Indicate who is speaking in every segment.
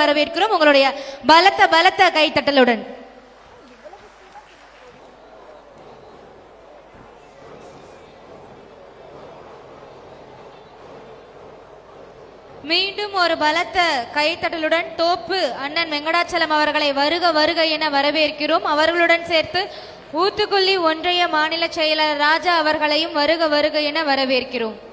Speaker 1: வரவேற்கிறோம் உங்களுடைய பலத்த பலத்த கைத்தட்டலுடன். மீண்டும் ஒரு பலத்த கைத்தட்டலுடன் தோப்பு அண்ணன் வெங்கடாச்சலம் அவர்களை வருக வருக என வரவேற்கிறோம். அவர்களுடன் சேர்த்து ஊத்துக்குள்ளி ஒன்றிய மாநில செயலர் ராஜா அவர்களையும் வருக வருக என வரவேற்கிறோம்.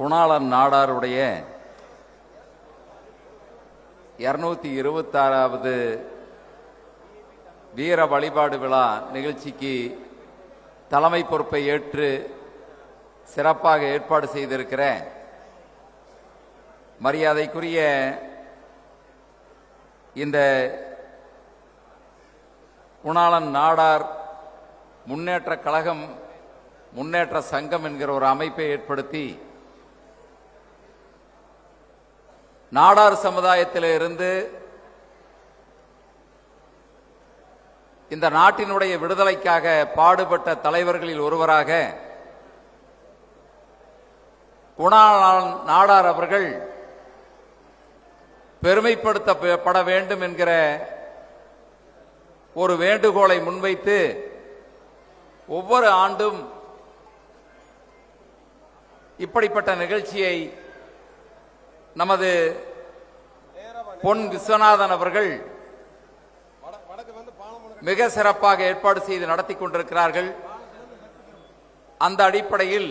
Speaker 2: குணாளன் நாடாருடைய இருநூத்தி இருபத்தாறாவது வீர வழிபாடு விழா நிகழ்ச்சிக்கு தலைமை பொறுப்பை ஏற்று சிறப்பாக ஏற்பாடு செய்திருக்கிற மரியாதைக்குரிய இந்த குணாளன் நாடார் முன்னேற்ற கழகம் முன்னேற்ற சங்கம் என்கிற ஒரு அமைப்பை ஏற்படுத்தி நாடார் சமுதாயத்தில் இருந்து இந்த நாட்டினுடைய விடுதலைக்காக பாடுபட்ட தலைவர்களில் ஒருவராக குணாளன் நாடார் அவர்கள் பெருமைப்படுத்தப்பட வேண்டும் என்கிற ஒரு வேண்டுகோளை முன்வைத்து ஒவ்வொரு ஆண்டும் இப்படிப்பட்ட நிகழ்ச்சியை நமது பொன் விஸ்வநாதன் அவர்கள் மிக சிறப்பாக ஏற்பாடு செய்து நடத்தி கொண்டிருக்கிறார்கள். அந்த அடிப்படையில்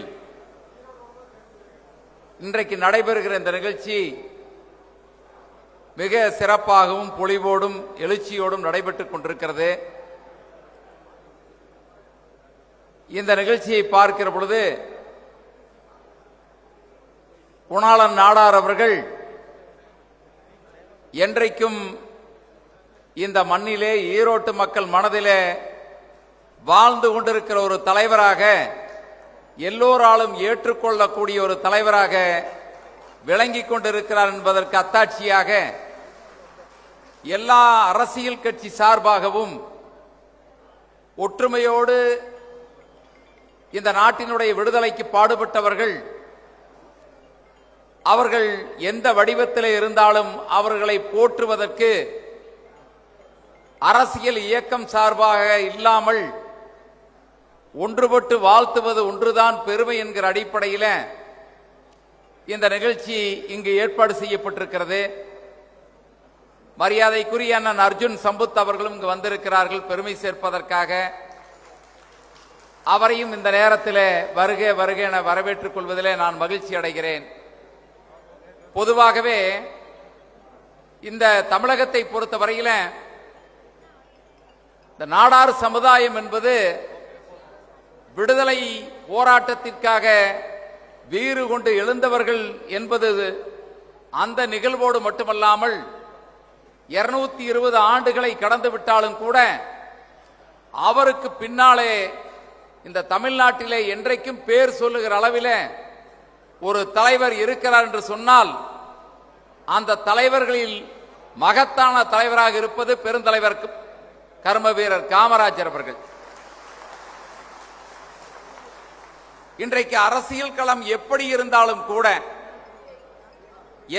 Speaker 2: இன்றைக்கு நடைபெறுகிற இந்த நிகழ்ச்சி மிக சிறப்பாகவும் பொலிவோடும் எழுச்சியோடும் நடைபெற்றுக் கொண்டிருக்கிறது. இந்த நிகழ்ச்சியை பார்க்கிற பொழுது குணாளன் நாடார் அவர்கள் என்றைக்கும் இந்த மண்ணிலே ஈரோட்டு மக்கள் மனதிலே வாழ்ந்து கொண்டிருக்கிற ஒரு தலைவராக எல்லோராலும் ஏற்றுக்கொள்ளக்கூடிய ஒரு தலைவராக விளங்கிக் கொண்டிருக்கிறார் என்பதற்கு அத்தாட்சியாக எல்லா அரசியல் கட்சி சார்பாகவும் ஒற்றுமையோடு இந்த நாட்டினுடைய விடுதலைக்கு பாடுபட்டவர்கள் அவர்கள் எந்த வடிவத்தில் இருந்தாலும் அவர்களை போற்றுவதற்கு அரசியல் இயக்கம் சார்பாக இல்லாமல் ஒன்றுபட்டு வாழ்த்துவது ஒன்றுதான் பெருமை என்கிற அடிப்படையில் இந்த நிகழ்ச்சி இங்கு ஏற்பாடு செய்யப்பட்டிருக்கிறது. மரியாதைக்குரிய அண்ணன் அர்ஜுன் சம்புத் அவர்களும் இங்கு வந்திருக்கிறார்கள் பெருமை சேர்ப்பதற்காக. அவரையும் இந்த நேரத்தில் வருக வருக என வரவேற்றுக் கொள்வதிலே நான் மகிழ்ச்சி அடைகிறேன். பொதுவாகவே இந்த தமிழகத்தை பொறுத்தவரையில இந்த நாடார் சமுதாயம் என்பது விடுதலை போராட்டத்திற்காக வீறு கொண்டு எழுந்தவர்கள் என்பது அந்த நிகழ்வோடு மட்டுமல்லாமல் இருநூத்தி இருபது ஆண்டுகளை கடந்து விட்டாலும் கூட அவருக்கு பின்னாலே இந்த தமிழ்நாட்டிலே என்றைக்கும் பேர் சொல்லுகிற அளவிலே ஒரு தலைவர் இருக்கிறார் என்று சொன்னால் அந்த தலைவர்களில் மகத்தான தலைவராக இருப்பது பெருந்தலைவர் கர்ம வீரர் காமராஜர் அவர்கள். இன்றைக்கு அரசியல் களம் எப்படி இருந்தாலும் கூட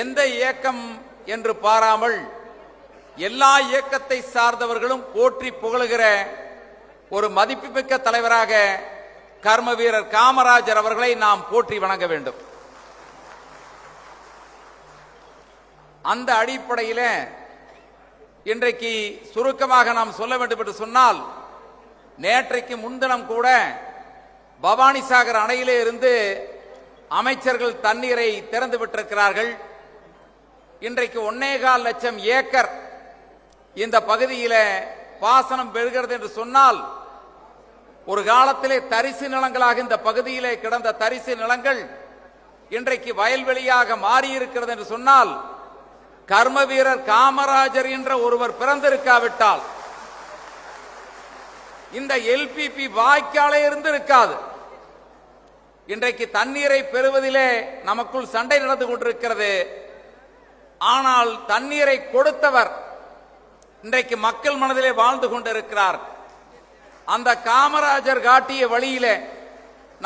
Speaker 2: எந்த இயக்கம் என்று பாராமல் எல்லா இயக்கத்தை சார்ந்தவர்களும் போற்றி புகழுகிற ஒரு மதிப்புமிக்க தலைவராக கர்ம வீரர் காமராஜர் அவர்களை நாம் போற்றி வணங்க வேண்டும். அந்த அடிப்படையில் இன்றைக்கு சுருக்கமாக நாம் சொல்ல வேண்டும் என்று சொன்னால் நேற்றைக்கு முன்தினம் கூட பவானிசாகர் அணையிலே இருந்து அமைச்சர்கள் தண்ணீரை திறந்து விட்டிருக்கிறார்கள். இன்றைக்கு ஒன்னேகால் லட்சம் ஏக்கர் இந்த பகுதியில் பாசனம் பெறுகிறது என்று சொன்னால் ஒரு காலத்திலே தரிசு நிலங்களாக இந்த பகுதியிலே கிடந்த தரிசு நிலங்கள் இன்றைக்கு வயல்வெளியாக மாறியிருக்கிறது என்று சொன்னால் கர்ம வீரர் காமராஜர் என்ற ஒருவர் பிறந்திருக்காவிட்டால் இந்த எல்பிபி வாய்க்காலே இருந்து இருக்காது இன்றைக்கு தண்ணீரை பெறுவதிலே நமக்குள் சண்டை நடந்து கொண்டிருக்கிறது. ஆனால் தண்ணீரை கொடுத்தவர் இன்றைக்கு மக்கள் மனதிலே வாழ்ந்து கொண்டிருக்கிறார். அந்த காமராஜர் காட்டிய வழியிலே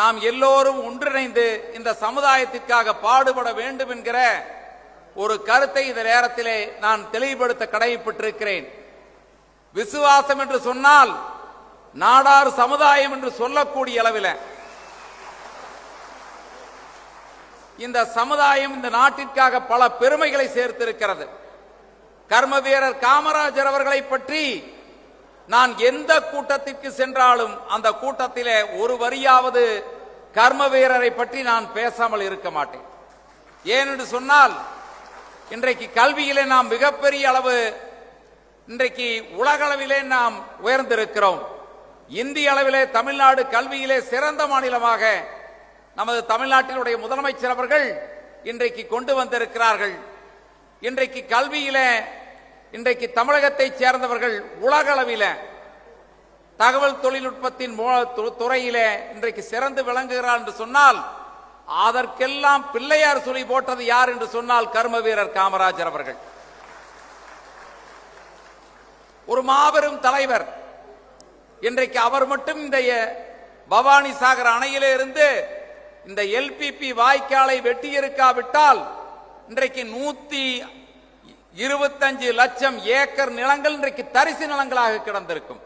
Speaker 2: நாம் எல்லோரும் ஒன்றிணைந்து இந்த சமுதாயத்திற்காக பாடுபட வேண்டும் என்கிற ஒரு கருத்தை இந்த நேரத்திலே நான் தெளிவுபடுத்த கடமைப்பட்டிருக்கிறேன் விசுவாசம் என்று சொன்னால் நாடார் சமுதாயம் என்று சொல்லக்கூடிய அளவில். இந்த சமுதாயம் இந்த நாட்டிற்காக பல பெருமைகளை சேர்த்திருக்கிறது. கர்ம வீரர் காமராஜர் அவர்களை பற்றி நான் எந்த கூட்டத்திற்கு சென்றாலும் அந்த கூட்டத்திலே ஒரு வரியாவது கர்ம வீரரை பற்றி நான் பேசாமல் இருக்க மாட்டேன். ஏனென்று சொன்னால் இன்றைக்கு கல்வியிலே நாம் மிகப்பெரிய அளவு இன்றைக்கு உலகளவிலே நாம் உயர்ந்திருக்கிறோம். இந்திய அளவிலே தமிழ்நாடு கல்வியிலே சிறந்த மாநிலமாக நமது தமிழ்நாட்டினுடைய முதலமைச்சர் அவர்கள் இன்றைக்கு கொண்டு வந்திருக்கிறார்கள். இன்றைக்கு கல்வியிலே இன்றைக்கு தமிழகத்தைச் சேர்ந்தவர்கள் உலகளவில தகவல் தொழில்நுட்பத்தின் மூல- துறையிலே இன்றைக்கு சிறந்து விளங்குகிறார் என்று சொன்னால் அதற்கெல்லாம் பிள்ளையார் சுழி போட்டது யார் என்று சொன்னால் கர்ம வீரர் காமராஜர் அவர்கள். ஒரு மாபெரும் தலைவர். இன்றைக்கு அவர் மட்டும் இந்த பவானி சாகர் அணையிலே இருந்து இந்த எல்பிபி வாய்க்காலை வெட்டியிருக்காவிட்டால் இன்றைக்கு நூத்தி இருபத்தஞ்சு லட்சம் ஏக்கர் நிலங்கள் இன்றைக்கு தரிசு நிலங்களாக கிடந்திருக்கும்.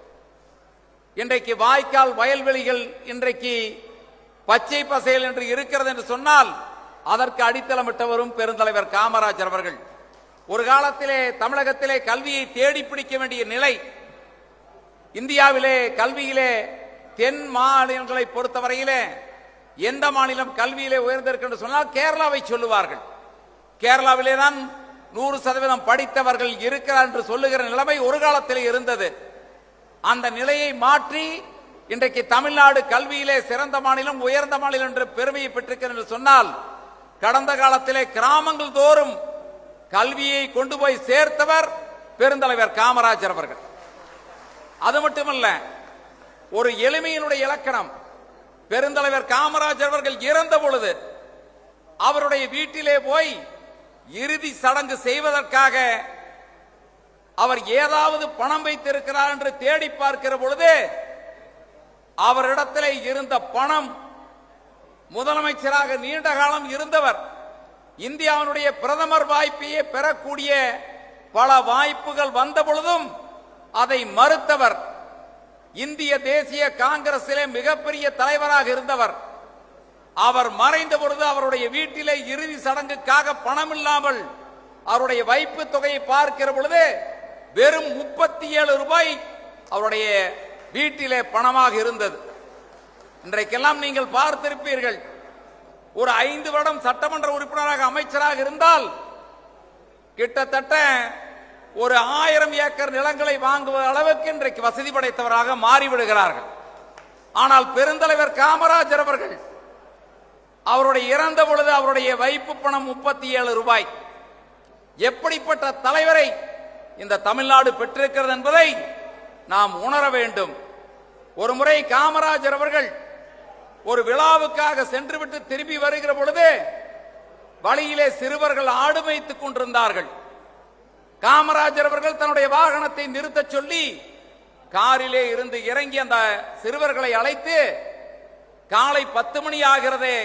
Speaker 2: இன்றைக்கு வாய்க்கால் வயல்வெளிகள் இன்றைக்கு பச்சை பசையல் என்று இருக்கிறது என்று சொன்னால் அதற்கு அடித்தளமிட்டவரும் பெருந்தலைவர் காமராஜர் அவர்கள். ஒரு காலத்திலே தமிழகத்திலே கல்வியை தேடி பிடிக்க வேண்டிய நிலை இந்தியாவிலே கல்வியிலே தென் மாநிலங்களை பொறுத்தவரையிலே எந்த மாநிலம் கல்வியிலே உயர்ந்திருக்கு என்று சொன்னால் கேரளாவை சொல்லுவார்கள். கேரளாவிலே தான் நூறு சதவீதம் படித்தவர்கள் இருக்கிறார் என்று சொல்லுகிற நிலைமை ஒரு காலத்தில் இருந்தது. அந்த நிலையை மாற்றி இன்றைக்கு தமிழ்நாடு கல்வியிலே சிறந்த மாநிலம் உயர்ந்த மாநிலம் என்ற பெருமையை பெற்றிருக்கிறது என்று சொன்னால் கடந்த காலத்திலே கிராமங்கள் தோறும் கல்வியை கொண்டு போய் சேர்த்தவர் பெருந்தலைவர் காமராஜர் அவர்கள். அது மட்டுமல்ல ஒரு எளிமையினுடைய இலக்கணம் பெருந்தலைவர் காமராஜர் அவர்கள் இறந்த பொழுது அவருடைய வீட்டிலே போய் இறுதி சடங்கு செய்வதற்காக அவர் ஏதாவது பணம் வைத்திருக்கிறார் என்று தேடி பார்க்கிற பொழுது அவரிடத்திலே இருந்த பணம் முதலமைச்சராக நீண்ட காலம் இருந்தவர் இந்தியாவினுடைய பிரதமர் வாய்ப்பையே பெறக்கூடிய பல வாய்ப்புகள் வந்த பொழுதும் அதை மறுத்தவர் இந்திய தேசிய காங்கிரசிலே மிகப்பெரிய தலைவராக இருந்தவர். அவர் மறைந்த பொழுது அவருடைய வீட்டிலே இறுதி சடங்குக்காக பணம் இல்லாமல் அவருடைய வைப்பு தொகையை பார்க்கிற பொழுது வெறும் முப்பத்தி ஏழு ரூபாய் அவருடைய வீட்டிலே பணமாக இருந்தது. இன்றைக்கெல்லாம் நீங்கள் பார்த்திருப்பீர்கள் ஒரு ஐந்து வருடம் சட்டமன்ற உறுப்பினராக அமைச்சராக இருந்தால் கிட்டத்தட்ட ஒரு ஆயிரம் ஏக்கர் நிலங்களை வாங்குவது அளவுக்கு இன்றைக்கு வசதி படைத்தவராக மாறிவிடுகிறார்கள். ஆனால் பெருந்தலைவர் காமராஜர் அவர்கள் அவருடைய இறந்த பொழுது அவருடைய வைப்பு பணம் முப்பத்தி ஏழு ரூபாய். எப்படிப்பட்ட தலைவரை இந்த தமிழ்நாடு பெற்றிருக்கிறது என்பதை நாம் உணர வேண்டும். ஒரு முறை காமராஜர் அவர்கள் ஒரு விழாவுக்காக சென்றுவிட்டு திரும்பி வருகிற பொழுது வழியிலே சிறுவர்கள் ஆடு வைத்துக் கொண்டிருந்தார்கள். காமராஜர் அவர்கள் தன்னுடைய வாகனத்தை நிறுத்தச் சொல்லி காரிலே இருந்து இறங்கி அந்த சிறுவர்களை அழைத்து காலை பத்து மணி ஆகிறதே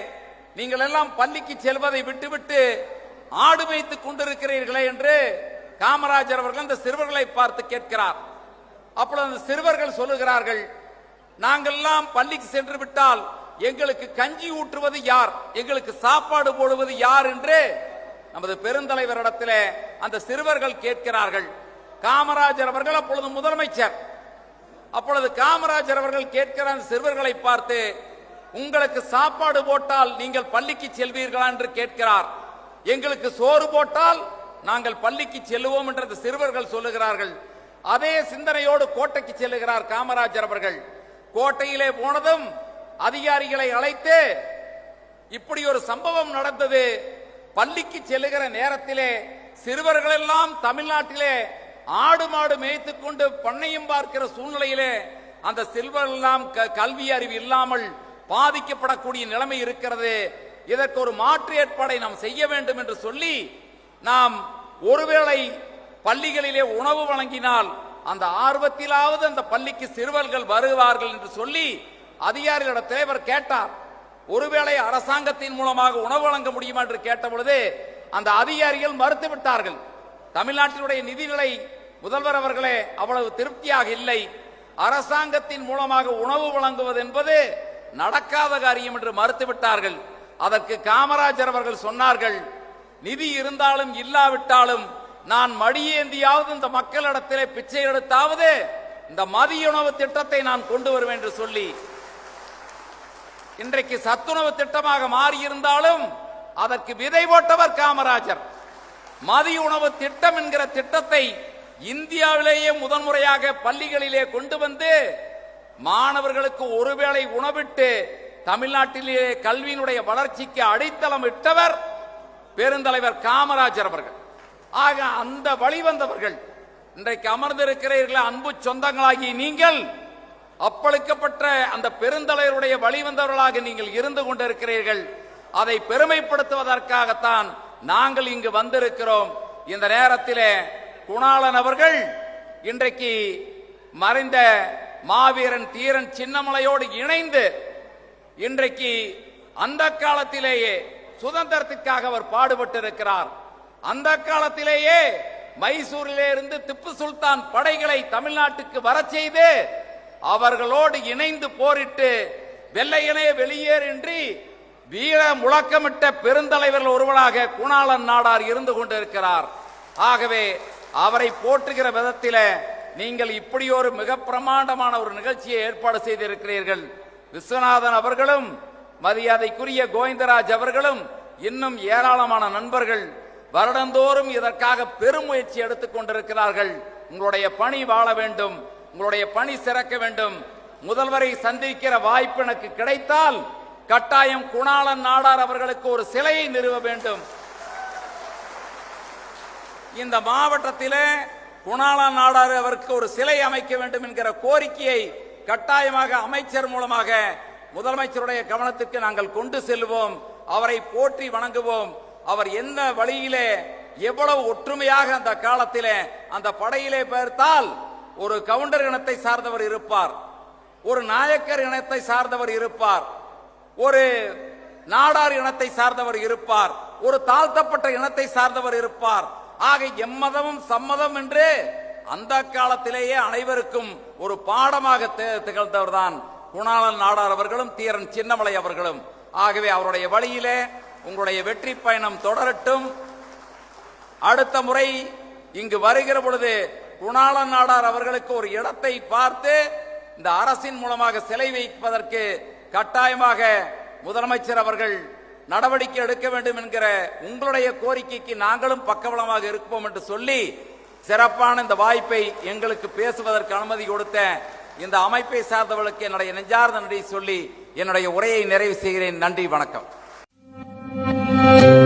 Speaker 2: நீங்கள் எல்லாம் பள்ளிக்கு செல்வதை விட்டுவிட்டு ஆடு வைத்துக் கொண்டிருக்கிறீர்களே என்று காமராஜர் அவர்கள் அந்த சிறுவர்களை பார்த்து கேட்கிறார். அப்பொழுது அந்த சிறுவர்கள் சொல்லுகிறார்கள் நாங்கள்லாம் பள்ளிக்கு சென்று விட்டால் எங்களுக்கு கஞ்சி ஊற்றுவது யார்? எங்களுக்கு சாப்பாடு போடுவது யார் என்று நமது பெருந்தலைவரிடத்தில் அந்த சிறுவர்கள் கேட்கிறார்கள். காமராஜர் அவர்கள் அப்பொழுது முதலமைச்சர். அப்பொழுது காமராஜர் அவர்கள் கேட்கிற அந்த சிறுவர்களை பார்த்து உங்களுக்கு சாப்பாடு போட்டால் நீங்கள் பள்ளிக்கு செல்வீர்களா? என்று கேட்கிறார். எங்களுக்கு சோறு போட்டால் நாங்கள் பள்ளிக்கு செல்லுவோம் என்று அந்த சிறுவர்கள் சொல்லுகிறார்கள். அதே சிந்தனையோடு கோட்டைக்கு செல்லுகிறார் காமராஜர் அவர்கள். கோட்டையிலே போனதும் அதிகாரிகளை அழைத்து இப்படி ஒரு சம்பவம் நடந்தது. பள்ளிக்கு செல்லுகிற நேரத்திலே சிறுவர்கள் எல்லாம் தமிழ்நாட்டிலே ஆடு மாடு மேய்த்துக் கொண்டு பண்ணையும் பார்க்கிற சூழ்நிலையிலே அந்த சிறுவர்கள் எல்லாம் க- கல்வி அறிவு இல்லாமல் பாதிக்கப்படக்கூடிய நிலைமை இருக்கிறது. இதற்கு ஒரு மாற்று ஏற்பாடை நாம் செய்ய வேண்டும் என்று சொல்லி நாம் ஒருவேளை பள்ளிகளிலே உணவு வழங்கினால் அந்த ஆர்வத்திலாவது அந்த பள்ளிக்கு சிறுவர்கள் வருவார்கள் என்று சொல்லி அதிகாரிகளோட தலைவர் கேட்டார். ஒருவேளை அரசாங்கத்தின் மூலமாக உணவு வழங்க முடியுமா என்று கேட்ட பொழுது அந்த அதிகாரிகள் மறுத்து விட்டார்கள். தமிழ்நாட்டினுடைய நிதிநிலை முதல்வர் அவர்களே அவ்வளவு திருப்தியாக இல்லை. அரசாங்கத்தின் மூலமாக உணவு வழங்குவது என்பது நடக்காத காரியம் என்று மறுத்து விட்டார்கள். அதற்கு காமராஜர் அவர்கள் சொன்னார்கள் நிதி இருந்தாலும் இல்லாவிட்டாலும் நான் மடியேந்தியாவது இந்த மக்களிடத்திலே பிச்சை எடுத்தாவது இந்த மதிய உணவு திட்டத்தை நான் கொண்டு வருவேன் என்று சொல்லி இன்றைக்கு சத்துணவு திட்டமாக மாறியிருந்தாலும் அதற்கு விதை போட்டவர் காமராஜர். மதிய உணவு திட்டம் என்கிற திட்டத்தை இந்தியாவிலேயே முதன்முறையாக பள்ளிகளிலே கொண்டு வந்து மாணவர்களுக்கு ஒருவேளை உணவிட்டு தமிழ்நாட்டிலே கல்வியினுடைய வளர்ச்சிக்கு அடித்தளம் இட்டவர் பெருந்தலைவர் காமராஜர் அவர்கள். ஆக அந்த வழி வந்தவர்கள் இன்றைக்கு அமர்ந்திருக்கிறீர்களே அன்பு சொந்தங்களாகி நீங்கள் அப்பளிக்கப்பட்ட அந்த பெருந்தலைவருடைய வழி வந்தவர்களாக நீங்கள் இருந்து கொண்டிருக்கிறீர்கள். அதை பெருமைப்படுத்துவதற்காகத்தான் நாங்கள் இங்கு வந்திருக்கிறோம். இந்த நேரத்திலே குணாளன் அவர்கள் இன்றைக்கு மறைந்த மாவீரன் தீரன் சின்னமலையோடு இணைந்து இன்றைக்கு அந்த காலத்திலேயே சுதந்திரத்திற்காக அவர் பாடுபட்டிருக்கிறார். அந்த காலத்திலேயே மைசூரிலே இருந்து திப்பு சுல்தான் படைகளை தமிழ்நாட்டுக்கு வரச் செய்து அவர்களோடு இணைந்து போரிட்டு வெள்ளையனே வெளியேறின்றி வீர முழக்கமிட்ட பெருந்தலைவர்கள் ஒருவராக குணாளன் நாடார் இருந்து கொண்டிருக்கிறார். ஆகவே அவரை போற்றுகிற விதத்தில் நீங்கள் இப்படி ஒரு மிக பிரமாண்டமான ஒரு நிகழ்ச்சியை ஏற்பாடு செய்திருக்கிறீர்கள். விஸ்வநாதன் அவர்களும் மரியாதைக்குரிய கோவிந்தராஜ் அவர்களும் இன்னும் ஏராளமான நண்பர்கள் வருடந்தோறும் இதற்காக பெருமுயற்சி எடுத்துக் கொண்டிருக்கிறார்கள். உங்களுடைய பணி வாழ வேண்டும். உங்களுடைய பணி சிறக்க வேண்டும். முதல்வரை சந்திக்கிற வாய்ப்பு எனக்கு கிடைத்தால் கட்டாயம் குணாளன் நாடார் அவர்களுக்கு ஒரு சிலையை நிறுவ வேண்டும். இந்த மாவட்டத்திலே குணாளன் நாடார் அவருக்கு ஒரு சிலை அமைக்க வேண்டும் என்கிற கோரிக்கையை கட்டாயமாக அமைச்சர் மூலமாக முதலமைச்சருடைய கவனத்துக்கு நாங்கள் கொண்டு செல்வோம். அவரை போற்றி வணங்குவோம். அவர் என்ன வழியிலே எவ்வளவு ஒற்றுமையாக அந்த காலத்திலே அந்த படையிலே பெயர்த்தால் ஒரு கவுண்டர் இனத்தை சார்ந்தவர் இருப்பார் ஒரு நாயக்கர் இனத்தை சார்ந்தவர் இருப்பார் ஒரு நாடார் இனத்தை சார்ந்தவர் இருப்பார் ஒரு தாழ்த்தப்பட்ட இனத்தை சார்ந்தவர் இருப்பார். ஆக எம்மதமும் சம்மதம் என்று அந்த காலத்திலேயே அனைவருக்கும் ஒரு பாடமாக திகழ்ந்தவர் தான் குணாளன் நாடார் அவர்களும் தீரன் சின்னமலை அவர்களும். ஆகவே அவருடைய வழியிலே உங்களுடைய வெற்றி பயணம் தொடரட்டும். அடுத்த முறை இங்கு வருகிற பொழுது குணாள நாடார் அவர்களுக்கு ஒரு இடத்தை பார்த்து இந்த அரசின் மூலமாக சிலை வைப்பதற்கு கட்டாயமாக முதலமைச்சர் அவர்கள் நடவடிக்கை எடுக்க வேண்டும் என்கிற உங்களுடைய கோரிக்கைக்கு நாங்களும் பக்கபலமாக இருப்போம் என்று சொல்லி சிறப்பான இந்த வாய்ப்பை எங்களுக்கு பேசுவதற்கு அனுமதி கொடுத்த இந்த அமைப்பை சார்ந்தவர்களுக்கு என்னுடைய நெஞ்சார்ந்த நன்றி சொல்லி என்னுடைய உரையை நிறைவு செய்கிறேன். நன்றி வணக்கம். Música